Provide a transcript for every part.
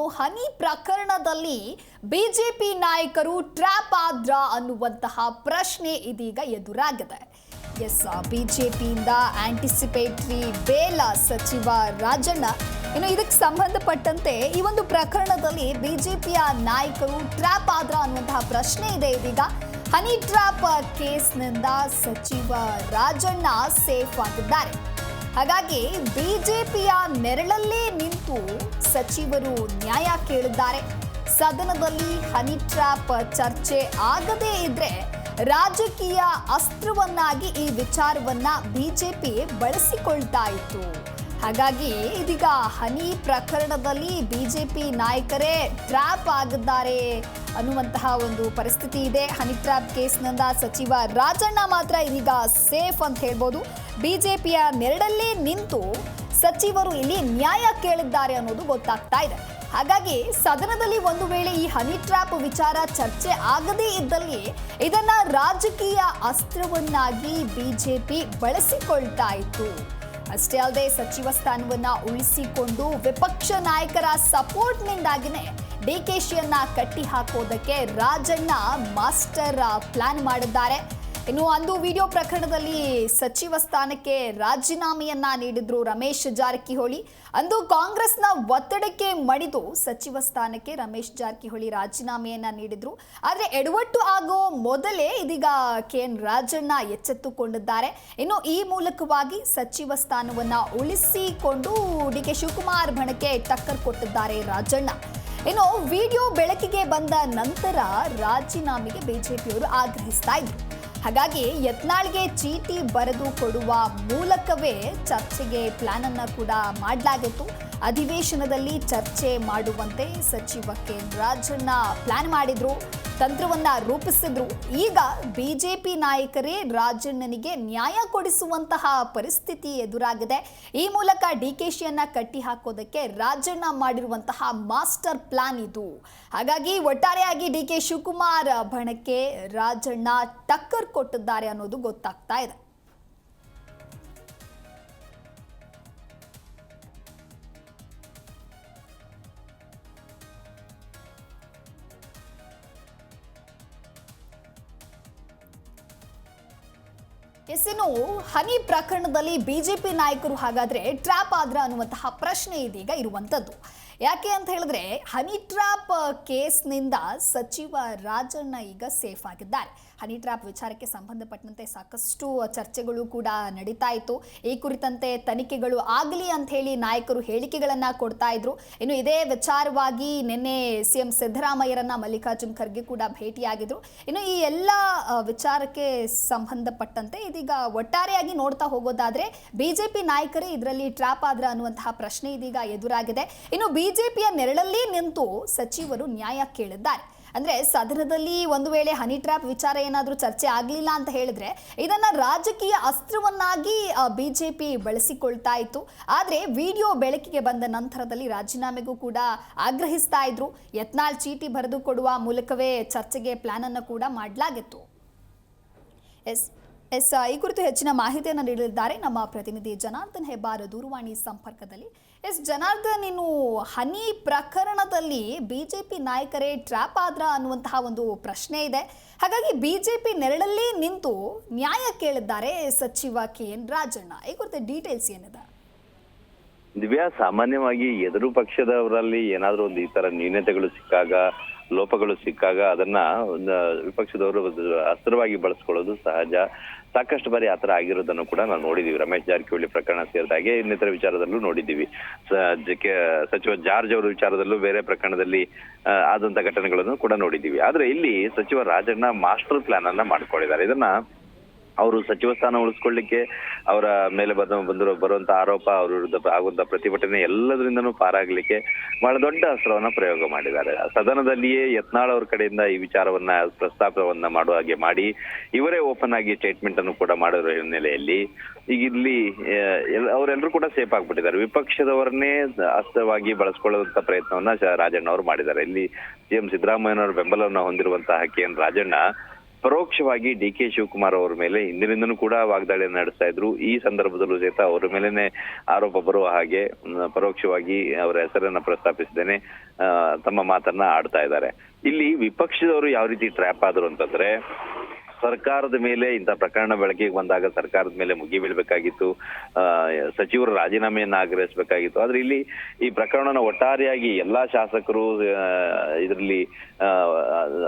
ಇನ್ನು ಹನಿ ಪ್ರಕರಣದಲ್ಲಿ ಬಿಜೆಪಿ ನಾಯಕರು ಟ್ರ್ಯಾಪ್ ಆದ್ರ ಅನ್ನುವಂತಹ ಪ್ರಶ್ನೆ ಇದೀಗ ಎದುರಾಗಿದೆ. ಎಸ್, ಬಿಜೆಪಿಯಿಂದ ಆಂಟಿಸಿಪೇಟರಿ ಬೇಲ ಸಚಿವ ರಾಜಣ್ಣ. ಇನ್ನು ಇದಕ್ಕೆ ಸಂಬಂಧಪಟ್ಟಂತೆ ಈ ಒಂದು ಪ್ರಕರಣದಲ್ಲಿ ಬಿಜೆಪಿಯ ನಾಯಕರು ಟ್ರ್ಯಾಪ್ ಆದ್ರ ಅನ್ನುವಂತಹ ಪ್ರಶ್ನೆ ಇದೆ ಇದೀಗ. ಹನಿ ಟ್ರ್ಯಾಪ್ ಕೇಸ್ನಿಂದ ಸಚಿವ ರಾಜಣ್ಣ ಸೇಫ್ ಆಗಿದ್ದಾರೆ. ಹಾಗಾಗಿ ಬಿಜೆಪಿಯ ನೆರಳಲ್ಲೇ ನಿಂತು ಸಚಿವರು ನ್ಯಾಯ ಕೇಳಿದ್ದಾರೆ. ಸದನದಲ್ಲಿ ಹನಿ ಟ್ರ್ಯಾಪ್ ಚರ್ಚೆ ಆಗದೇ ಇದ್ರೆ ರಾಜಕೀಯ ಅಸ್ತ್ರವನ್ನಾಗಿ ಈ ವಿಚಾರವನ್ನ ಬಿಜೆಪಿ ಬಳಸಿಕೊಳ್ತಾ ಇತ್ತು. ಹಾಗಾಗಿ ಇದೀಗ ಹನಿ ಪ್ರಕರಣದಲ್ಲಿ ಬಿಜೆಪಿ ನಾಯಕರೇ ಟ್ರ್ಯಾಪ್ ಆಗಿದ್ದಾರೆ ಅನ್ನುವಂತಹ ಒಂದು ಪರಿಸ್ಥಿತಿ ಇದೆ. ಹನಿ ಟ್ರ್ಯಾಪ್ ಕೇಸ್ನಿಂದ ಸಚಿವ ರಾಜಣ್ಣ ಮಾತ್ರ ಇದೀಗ ಸೇಫ್ ಅಂತ ಹೇಳ್ಬೋದು. ಬಿಜೆಪಿಯ ನೆರಡಲ್ಲೇ ನಿಂತು ಸಚಿವರು ಇಲ್ಲಿ ನ್ಯಾಯ ಕೇಳಿದ್ದಾರೆ ಅನ್ನೋದು ಗೊತ್ತಾಗ್ತಾ ಇದೆ. ಹಾಗಾಗಿ ಸದನದಲ್ಲಿ ಒಂದು ವೇಳೆ ಈ ಹನಿ ಟ್ರ್ಯಾಪ್ ವಿಚಾರ ಚರ್ಚೆ ಆಗದೇ ಇದ್ದಲ್ಲಿ ಇದನ್ನ ರಾಜಕೀಯ ಅಸ್ತ್ರವನ್ನಾಗಿ ಬಿಜೆಪಿ ಬಳಸಿಕೊಳ್ತಾ ಇತ್ತು. ಅಷ್ಟೇ ಅಲ್ಲದೆ ಸಚಿವ ಸ್ಥಾನವನ್ನ ಉಳಿಸಿಕೊಂಡು ವಿಪಕ್ಷ ನಾಯಕರ ಸಪೋರ್ಟ್ನಿಂದಾಗಿನೇ ಡಿಕೆಶಿಯನ್ನ ಕಟ್ಟಿ ಹಾಕೋದಕ್ಕೆ ರಾಜಣ್ಣ ಮಾಸ್ಟರ್ ಪ್ಲಾನ್ ಮಾಡಿದ್ದಾರೆ. ಇನ್ನು ಅಂದು ವಿಡಿಯೋ ಪ್ರಕರಣದಲ್ಲಿ ಸಚಿವ ಸ್ಥಾನಕ್ಕೆ ರಾಜೀನಾಮೆಯನ್ನ ನೀಡಿದ್ರು ರಮೇಶ್ ಜಾರಕಿಹೊಳಿ. ಅಂದು ಕಾಂಗ್ರೆಸ್ನ ಒತ್ತಡಕ್ಕೆ ಮಣಿದು ಸಚಿವ ಸ್ಥಾನಕ್ಕೆ ರಮೇಶ್ ಜಾರಕಿಹೊಳಿ ರಾಜೀನಾಮೆಯನ್ನ ನೀಡಿದ್ರು. ಆದರೆ ಎಡವಟ್ಟು ಆಗೋ ಮೊದಲೇ ಇದೀಗ ಕೆ ಎನ್ ರಾಜಣ್ಣ ಎಚ್ಚೆತ್ತುಕೊಂಡಿದ್ದಾರೆ. ಇನ್ನು ಈ ಮೂಲಕವಾಗಿ ಸಚಿವ ಸ್ಥಾನವನ್ನ ಉಳಿಸಿಕೊಂಡು ಡಿ ಕೆ ಶಿವಕುಮಾರ್ ಬಣಕ್ಕೆ ಟಕ್ಕರ್ ಕೊಟ್ಟಿದ್ದಾರೆ ರಾಜಣ್ಣ. ಇನ್ನು ವಿಡಿಯೋ ಬೆಳಕಿಗೆ ಬಂದ ನಂತರ ರಾಜೀನಾಮೆಗೆ ಬಿಜೆಪಿಯವರು ಆಗ್ರಹಿಸ್ತಾ ಇದ್ರು. ಹಾಗಾಗಿ ಯತ್ನಾಳ್ಗೆ ಚೀಟಿ ಬರೆದು ಕೊಡುವ ಮೂಲಕವೇ ಚರ್ಚೆಗೆ ಪ್ಲಾನನ್ನು ಕೂಡ ಮಾಡಲಾಗಿತ್ತು. ಅಧಿವೇಶನದಲ್ಲಿ ಚರ್ಚೆ ಮಾಡುವಂತೆ ಸಚಿವ ಕೆ. ರಾಜಣ್ಣ ಪ್ಲಾನ್ ಮಾಡಿದ್ರು, ತಂತ್ರವನ್ನ ರೂಪಿಸಿದ್ರು. ಈಗ ಬಿಜೆಪಿ ನಾಯಕರೇ ರಾಜಣ್ಣನಿಗೆ ನ್ಯಾಯ ಕೊಡಿಸುವಂತಹ ಪರಿಸ್ಥಿತಿ ಎದುರಾಗಿದೆ. ಈ ಮೂಲಕ ಡಿ ಕೆ ಡಿಕೆಶಿಯನ್ನ ಕಟ್ಟಿ ಹಾಕೋದಕ್ಕೆ ರಾಜಣ್ಣ ಮಾಡಿರುವಂತಹ ಮಾಸ್ಟರ್ ಪ್ಲಾನ್ ಇದು. ಹಾಗಾಗಿ ಒಟ್ಟಾರೆಯಾಗಿ ಡಿ ಕೆ ಶಿವಕುಮಾರ್ ಬಣಕ್ಕೆ ರಾಜಣ್ಣ ಟಕ್ಕರ್ ಕೊಟ್ಟಿದ್ದಾರೆ ಅನ್ನೋದು ಗೊತ್ತಾಗ್ತಾ ಇದೆ. ಎಸ್ ಹನಿ ಪ್ರಕರಣದಲ್ಲಿ ಬಿಜೆಪಿ ನಾಯಕರು ಹಾಗಾದ್ರೆ ಟ್ರ್ಯಾಪ್ ಆದ್ರ ಅನ್ನುವಂತಹ ಪ್ರಶ್ನೆ ಇದೀಗ ಇರುವಂತದ್ದು. ಯಾಕೆ ಅಂತ ಹೇಳಿದ್ರೆ ಹನಿ ಟ್ರ್ಯಾಪ್ ಕೇಸ್ನಿಂದ ಸಚಿವ ರಾಜಣ್ಣ ಈಗ ಸೇಫ್ ಆಗಿದ್ದಾರೆ. ಹನಿ ಟ್ರಾಪ್ ವಿಚಾರಕ್ಕೆ ಸಂಬಂಧಪಟ್ಟಂತೆ ಸಾಕಷ್ಟು ಚರ್ಚೆಗಳು ಕೂಡ ನಡೀತಾ ಇತ್ತು. ಈ ಕುರಿತಂತೆ ತನಿಖೆಗಳು ಆಗಲಿ ಅಂತ ಹೇಳಿ ನಾಯಕರು ಹೇಳಿಕೆಗಳನ್ನು ಕೊಡ್ತಾ ಇದ್ರು. ಇನ್ನು ಇದೇ ವಿಚಾರವಾಗಿ ನಿನ್ನೆ ಸಿಎಂ ಸಿದ್ದರಾಮಯ್ಯರನ್ನ ಮಲ್ಲಿಕಾರ್ಜುನ್ ಖರ್ಗೆ ಕೂಡ ಭೇಟಿಯಾಗಿದ್ರು. ಇನ್ನು ಈ ಎಲ್ಲ ವಿಚಾರಕ್ಕೆ ಸಂಬಂಧಪಟ್ಟಂತೆ ಇದೀಗ ಒಟ್ಟಾರೆಯಾಗಿ ನೋಡ್ತಾ ಹೋಗೋದಾದ್ರೆ ಬಿಜೆಪಿ ನಾಯಕರೇ ಇದರಲ್ಲಿ ಟ್ರಾಪ್ ಆದ್ರ ಅನ್ನುವಂತಹ ಪ್ರಶ್ನೆ ಇದೀಗ ಎದುರಾಗಿದೆ. ಇನ್ನು ಬಿಜೆಪಿಯ ನೆರಳಲ್ಲಿ ನಿಂತು ಸಚಿವರು ನ್ಯಾಯ ಕೇಳಿದ್ದಾರೆ. ಅಂದ್ರೆ ಸದನದಲ್ಲಿ ಒಂದು ವೇಳೆ ಹನಿ ಟ್ರ್ಯಾಪ್ ವಿಚಾರ ಏನಾದರೂ ಚರ್ಚೆ ಆಗಲಿಲ್ಲ ಅಂತ ಹೇಳಿದ್ರೆ ಇದನ್ನ ರಾಜಕೀಯ ಅಸ್ತ್ರವನ್ನಾಗಿ ಬಿಜೆಪಿ ಬಳಸಿಕೊಳ್ತಾ ಇತ್ತು. ಆದ್ರೆ ವಿಡಿಯೋ ಬೆಳಕಿಗೆ ಬಂದ ನಂತರದಲ್ಲಿ ರಾಜೀನಾಮೆಗೂ ಕೂಡ ಆಗ್ರಹಿಸ್ತಾ ಇದ್ರು. ಯತ್ನಾಳ್ ಚೀಟಿ ಬರೆದು ಕೊಡುವ ಮೂಲಕವೇ ಚರ್ಚೆಗೆ ಪ್ಲಾನ್ ಅನ್ನು ಕೂಡ ಮಾಡಲಾಗಿತ್ತು. ಎಸ್ ಎಸ್ ಈ ಕುರಿತು ಹೆಚ್ಚಿನ ಮಾಹಿತಿಯನ್ನು ನೀಡಲಿದ್ದಾರೆ ನಮ್ಮ ಪ್ರತಿನಿಧಿ ಜನಾರ್ದನ್ ಹೆಬ್ಬಾರ್ ದೂರವಾಣಿ ಸಂಪರ್ಕದಲ್ಲಿ. ಎಸ್, ಜನಾರ್ದನ್, ನೀನು ಹನಿ ಪ್ರಕರಣದಲ್ಲಿ ಬಿಜೆಪಿ ನಾಯಕರೇ ಟ್ರ್ಯಾಪ್ ಆದ್ರ ಅನ್ನುವಂತಹ ಒಂದು ಪ್ರಶ್ನೆ ಇದೆ. ಹಾಗಾಗಿ ಬಿಜೆಪಿ ನೆರಳಲ್ಲಿ ನಿಂತು ನ್ಯಾಯ ಕೇಳಿದ್ದಾರೆ ಸಚಿವ ಕೆ ಎನ್ ರಾಜಣ್ಣ. ಈ ಕುರಿತು ಡೀಟೇಲ್ಸ್ ಏನಿದೆ? ದಿವ್ಯಾ, ಸಾಮಾನ್ಯವಾಗಿ ಎದುರು ಪಕ್ಷದವರಲ್ಲಿ ಏನಾದರೂ ಒಂದು ಈ ತರ ನ್ಯೂನತೆಗಳು ಸಿಕ್ಕಾಗ ಲೋಪಗಳು ಸಿಕ್ಕಾಗ ಅದನ್ನ ವಿಪಕ್ಷದವರು ಅಸ್ತ್ರವಾಗಿ ಬಳಸ್ಕೊಳ್ಳೋದು ಸಹಜ. ಸಾಕಷ್ಟು ಬಾರಿ ಆತರ ಆಗಿರೋದನ್ನು ಕೂಡ ನಾವು ನೋಡಿದೀವಿ. ರಮೇಶ್ ಜಾರಕಿಹೊಳಿ ಪ್ರಕರಣ ಸೇರಿದಾಗೆ ಇನ್ನಿತರ ವಿಚಾರದಲ್ಲೂ ನೋಡಿದ್ದೀವಿ ಸಚಿವ ಜಾರ್ಜ್ ಅವರ ವಿಚಾರದಲ್ಲೂ ಬೇರೆ ಪ್ರಕರಣದಲ್ಲಿ ಆ, ಆದಂತ ಘಟನೆಗಳನ್ನು ಕೂಡ ನೋಡಿದ್ದೀವಿ ಆದ್ರೆ ಇಲ್ಲಿ ಸಚಿವ ರಾಜಣ್ಣ ಮಾಸ್ಟರ್ ಪ್ಲಾನ್ ಅನ್ನ ಮಾಡ್ಕೊಂಡಿದ್ದಾರೆ. ಇದನ್ನ ಅವರು ಸಚಿವ ಸ್ಥಾನ ಉಳಿಸ್ಕೊಳ್ಳಿಕ್ಕೆ ಅವರ ಮೇಲೆ ಬಂದ ಬಂದಿರೋ ಬರುವಂತ ಆರೋಪ ಅವ್ರ ವಿರುದ್ಧ ಆಗುವಂತ ಪ್ರತಿಭಟನೆ ಎಲ್ಲದರಿಂದನೂ ಪಾರಾಗ್ಲಿಕ್ಕೆ ಬಹಳ ದೊಡ್ಡ ಅಸ್ತ್ರವನ್ನ ಪ್ರಯೋಗ ಮಾಡಿದ್ದಾರೆ. ಸದನದಲ್ಲಿಯೇ ಯತ್ನಾಳ್ ಅವ್ರ ಕಡೆಯಿಂದ ಈ ವಿಚಾರವನ್ನ, ಪ್ರಸ್ತಾಪವನ್ನ ಮಾಡುವ ಹಾಗೆ ಮಾಡಿ, ಇವರೇ ಓಪನ್ ಆಗಿ ಸ್ಟೇಟ್ಮೆಂಟ್ ಅನ್ನು ಕೂಡ ಮಾಡಿರೋ ಹಿನ್ನೆಲೆಯಲ್ಲಿ ಈಗ ಇಲ್ಲಿ ಅವರೆಲ್ಲರೂ ಕೂಡ ಸೇಫ್ ಆಗ್ಬಿಟ್ಟಿದ್ದಾರೆ. ವಿಪಕ್ಷದವರನ್ನೇ ಅಸ್ತ್ರವಾಗಿ ಬಳಸ್ಕೊಳ್ಳುವಂತ ಪ್ರಯತ್ನವನ್ನ ರಾಜಣ್ಣ ಅವರು ಮಾಡಿದ್ದಾರೆ. ಇಲ್ಲಿ ಸಿಎಂ ಸಿದ್ದರಾಮಯ್ಯನವರ ಬೆಂಬಲವನ್ನು ಹೊಂದಿರುವಂತಹ ಕೆ ಎನ್ ರಾಜಣ್ಣ ಪರೋಕ್ಷವಾಗಿ ಡಿ ಕೆ ಶಿವಕುಮಾರ್ ಅವರ ಮೇಲೆ ಹಿಂದಿನಿಂದನೂ ಕೂಡ ವಾಗ್ದಾಳಿ ನಡೆಸ್ತಾ ಇದ್ರು. ಈ ಸಂದರ್ಭದಲ್ಲೂ ಸಹಿತ ಅವರ ಮೇಲೆನೆ ಆರೋಪ ಬರುವ ಹಾಗೆ ಪರೋಕ್ಷವಾಗಿ ಅವರ ಹೆಸರನ್ನ ಪ್ರಸ್ತಾಪಿಸಿದ್ದೇನೆ. ತಮ್ಮ ಮಾತನ್ನ ಆಡ್ತಾ ಇದ್ದಾರೆ. ಇಲ್ಲಿ ವಿಪಕ್ಷದವರು ಯಾವ ರೀತಿ ಟ್ರ್ಯಾಪ್ ಆದ್ರು ಅಂತಂದ್ರೆ ಸರ್ಕಾರದ ಮೇಲೆ ಇಂಥ ಪ್ರಕರಣ ಬೆಳಕಿಗೆ ಬಂದಾಗ ಸರ್ಕಾರದ ಮೇಲೆ ಮುಗಿ ಬೀಳ್ಬೇಕಾಗಿತ್ತು. ಸಚಿವರು ರಾಜೀನಾಮೆಯನ್ನ ಆಗ್ರಹಿಸಬೇಕಾಗಿತ್ತು. ಆದ್ರೆ ಇಲ್ಲಿ ಈ ಪ್ರಕರಣನ ಒಟ್ಟಾರೆಯಾಗಿ ಎಲ್ಲಾ ಶಾಸಕರು ಇದರಲ್ಲಿ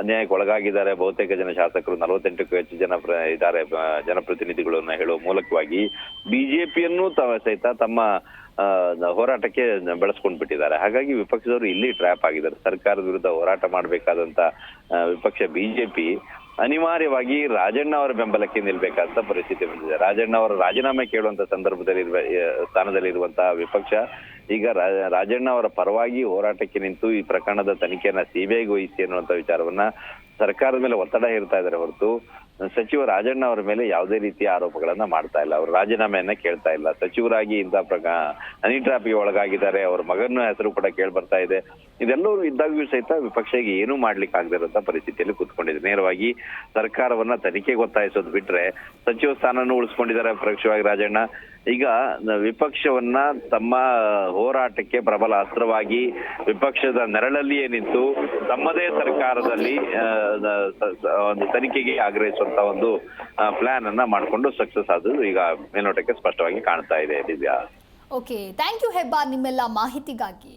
ಅನ್ಯಾಯಕ್ಕೆ ಒಳಗಾಗಿದ್ದಾರೆ. ಬಹುತೇಕ ಜನ ಶಾಸಕರು, ನಲವತ್ತೆಂಟಕ್ಕೂ ಹೆಚ್ಚು ಜನ ಇದ್ದಾರೆ. ಜನಪ್ರತಿನಿಧಿಗಳನ್ನ ಹೇಳುವ ಮೂಲಕವಾಗಿ ಬಿಜೆಪಿಯನ್ನು ಸಹಿತ ತಮ್ಮ ಹೋರಾಟಕ್ಕೆ ಬೆಳೆಸ್ಕೊಂಡು ಬಿಟ್ಟಿದ್ದಾರೆ. ಹಾಗಾಗಿ ವಿಪಕ್ಷದವರು ಇಲ್ಲಿ ಟ್ರ್ಯಾಪ್ ಆಗಿದ್ದಾರೆ. ಸರ್ಕಾರದ ವಿರುದ್ಧ ಹೋರಾಟ ಮಾಡಬೇಕಾದಂತ ವಿಪಕ್ಷ ಬಿಜೆಪಿ ಅನಿವಾರ್ಯವಾಗಿ ರಾಜಣ್ಣ ಅವರ ಬೆಂಬಲಕ್ಕೆ ನಿಲ್ಬೇಕಾದಂತ ಪರಿಸ್ಥಿತಿ ಬಂದಿದೆ. ರಾಜಣ್ಣ ಅವರ ರಾಜೀನಾಮೆ ಕೇಳುವಂತ ಸಂದರ್ಭದಲ್ಲಿ ಸ್ಥಾನದಲ್ಲಿರುವಂತಹ ವಿಪಕ್ಷ, ಈಗ ರಾಜಣ್ಣ ಅವರ ಪರವಾಗಿ ಹೋರಾಟಕ್ಕೆ ನಿಂತು ಈ ಪ್ರಕರಣದ ತನಿಖೆಯನ್ನ ಸಿಬಿಐಗೆ ವಹಿಸಿ ಅನ್ನುವಂತ ವಿಚಾರವನ್ನ ಸರ್ಕಾರದ ಮೇಲೆ ಒತ್ತಡ ಹೇರ್ತಾ ಇದ್ದಾರೆ ಹೊರತು ಸಚಿವ ರಾಜಣ್ಣ ಅವರ ಮೇಲೆ ಯಾವುದೇ ರೀತಿಯ ಆರೋಪಗಳನ್ನ ಮಾಡ್ತಾ ಇಲ್ಲ. ಅವರು ರಾಜೀನಾಮೆಯನ್ನ ಕೇಳ್ತಾ ಇಲ್ಲ. ಸಚಿವರಾಗಿ ಇಂಥ ಪ್ರಕಾರ ಹನಿ ಟ್ರಾಪ್ಗೆ ಒಳಗಾಗಿದ್ದಾರೆ. ಅವ್ರ ಮಗನ ಹೆಸರು ಕೂಡ ಕೇಳಿ ಬರ್ತಾ ಇದೆ. ಇದೆಲ್ಲವೂ ಇದ್ದಾಗ್ಯೂ ಸಹಿತ ವಿಪಕ್ಷಗೆ ಏನೂ ಮಾಡ್ಲಿಕ್ಕೆ ಆಗದೆ ಪರಿಸ್ಥಿತಿಯಲ್ಲಿ ಕೂತ್ಕೊಂಡಿದೆ. ನೇರವಾಗಿ ಸರ್ಕಾರವನ್ನ ತನಿಖೆಗೆ ಒತ್ತಾಯಿಸೋದು ಬಿಟ್ರೆ ಸಚಿವ ಸ್ಥಾನನೂ ಉಳಿಸ್ಕೊಂಡಿದ್ದಾರೆ ಪರೋಕ್ಷವಾಗಿ ರಾಜಣ್ಣ. ಈಗ ವಿಪಕ್ಷವನ್ನ ತಮ್ಮ ಹೋರಾಟಕ್ಕೆ ಪ್ರಬಲ ಅಸ್ತ್ರವಾಗಿ ವಿಪಕ್ಷದ ನೆರಳಲ್ಲಿಯೇ ನಿಂತು ತಮ್ಮದೇ ಸರ್ಕಾರದಲ್ಲಿ ಒಂದು ತನಿಖೆಗೆ ಆಗ್ರಹಿಸುವಂತ ಒಂದು ಪ್ಲಾನ್ ಅನ್ನ ಮಾಡಿಕೊಂಡು ಸಕ್ಸಸ್ ಆದದ್ದು ಈಗ ಮೇಲ್ನೋಟಕ್ಕೆ ಸ್ಪಷ್ಟವಾಗಿ ಕಾಣ್ತಾ ಇದೆ ದಿವ್ಯಾ. ಓಕೆ ಥ್ಯಾಂಕ್ ಯು ಹೆಬ್ಬಾ ನಿಮ್ಮೆಲ್ಲ ಮಾಹಿತಿಗಾಗಿ.